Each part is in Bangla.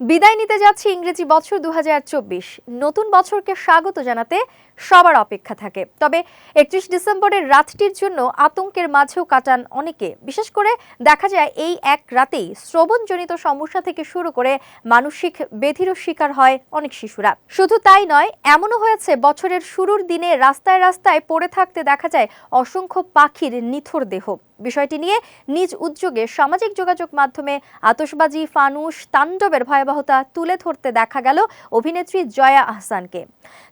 বিদায় নিতে যাচ্ছে ইংরেজি বছর দু হাজার চব্বিশ। নতুন বছরকে স্বাগত জানাতে সবার অপেক্ষা থাকে। তবে একত্রিশ ডিসেম্বরের রাতটির জন্য আতঙ্কের মাঝেও কাটান অনেকে। বিশেষ করে দেখা যায় এই এক রাতেই শ্রবণজনিত সমস্যা থেকে শুরু করে মানসিক বেধিরও শিকার হয় অনেক শিশুরা। শুধু তাই নয়, এমনও হয়েছে বছরের শুরুর দিনে রাস্তায় রাস্তায় পড়ে থাকতে দেখা যায় অসংখ্য পাখির নিথর দেহ। বিষয়টি নিয়ে নিজ উদ্যোগে সামাজিক যোগাযোগ মাধ্যমে আতশবাজি, ফানুস, তাণ্ডবের ভয়াবহতা তুলে ধরতে দেখা গেল অভিনেত্রী জয়া আহসানকে।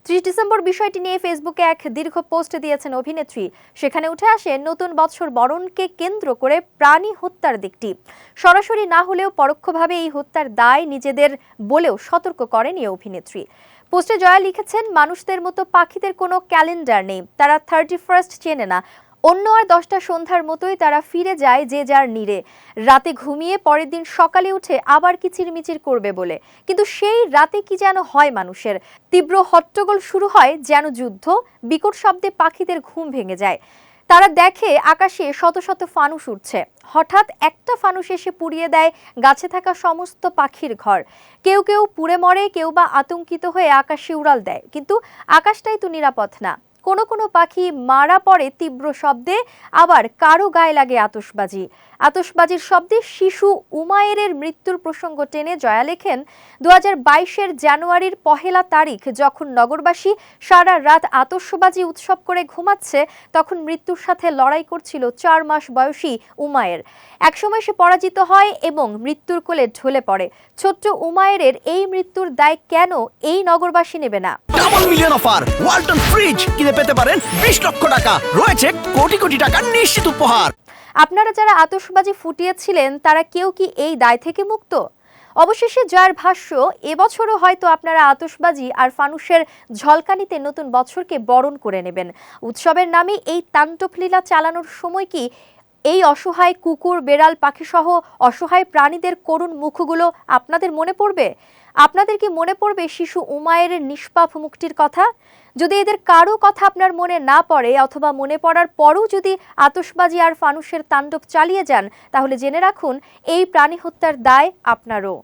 ত্রিশ ডিসেম্বর বিষয়টি নিয়ে ফেসবুকে এক দীর্ঘ পোস্ট দিয়েছেন অভিনেত্রী। সেখানে উঠে আসে, নতুন বছর বরণকে কেন্দ্র করে প্রাণী হত্যার দিকটি। সরাসরি না হলেও পরোক্ষভাবে এই হত্যার দায় নিজেদের বলেও সতর্ক করেন এই অভিনেত্রী। পোস্টে জয়া লিখেছেন, মানুষদের মতো পাখিদের কোনো ক্যালেন্ডার নেই। তারা থার্টি ফার্স্ট চেনে না। অন্য আর দশটা সন্ধ্যার মতোই তারা ফিরে যায় যে যার নীরে রাতে ঘুমিয়ে পরের দিন সকালে উঠে আবার কিচিরমিচির করবে বলে। কিন্তু সেই রাতে কি যেন হয় মানুষের? তীব্র হট্টগোল শুরু হয় যেন যুদ্ধ, বিকট শব্দে পাখিদের ঘুম ভেঙে যায়। তারা দেখে আকাশে শত শত ফানুস উঠছে। হঠাৎ একটা ফানুস এসে পুড়িয়ে দেয় গাছে থাকা সমস্ত পাখির ঘর। কেউ কেউ পুড়ে মরে, কেউ বা আতঙ্কিত হয়ে আকাশে উড়াল দেয়। কিন্তু আকাশটাই তো নিরাপদ না। কোনো কোনো পাখি মারা পড়ে তীব্র শব্দে, আবার কারও গায়ে লাগে আতশবাজি। আতশবাজির শব্দে শিশু উমায়েরের মৃত্যুর প্রসঙ্গ টেনে জয়া লেখেন দু বাইশের জানুয়ারির পহেলা তারিখ যখন নগরবাসী সারা রাত আতশবাজি উৎসব করে ঘুমাচ্ছে, তখন মৃত্যুর সাথে লড়াই করছিল চার মাস বয়সী উমায়ের একসময় সে পরাজিত হয় এবং মৃত্যুর কোলে ঢলে পড়ে। ছোট্ট উমায়ের এই মৃত্যুর দায় কেন এই নগরবাসী নেবে না? Double million offer Walton fridge কিনে পেতে পারেন বিশ লক্ষ টাকা। রয়েছে কোটি কোটি টাকার নিশ্চিত উপহার। আপনারা যারা আতসবাজি ফুটিয়েছিলেন, তারা কেউ কি এই দায় থেকে মুক্ত? অবশেষে জয়ের ভাষ্য, এবছরও হয়তো আপনারা আতসবাজি আর ফানুসের ঝলকানিতে নতুন বছরকে বরণ করে নেবেন। উৎসবের নামে এই তাণ্ডবলীলা চালানোর সময় কি এই অসহায় কুকুর, বেড়াল, পাখিসহ অসহায় প্রাণীদের করুণ মুখগুলো আপনাদের মনে পড়বে? আপনাদের কি মনে পড়বে শিশু উমায়ের নিষ্পাপ মুক্তির কথা? যদি এদের কারও কথা আপনার মনে না পড়ে অথবা মনে পড়ার পরও যদি আতসবাজি আর ফানুসের তাণ্ডব চালিয়ে যান, তাহলে জেনে রাখুন, এই প্রাণী হত্যার দায় আপনারও।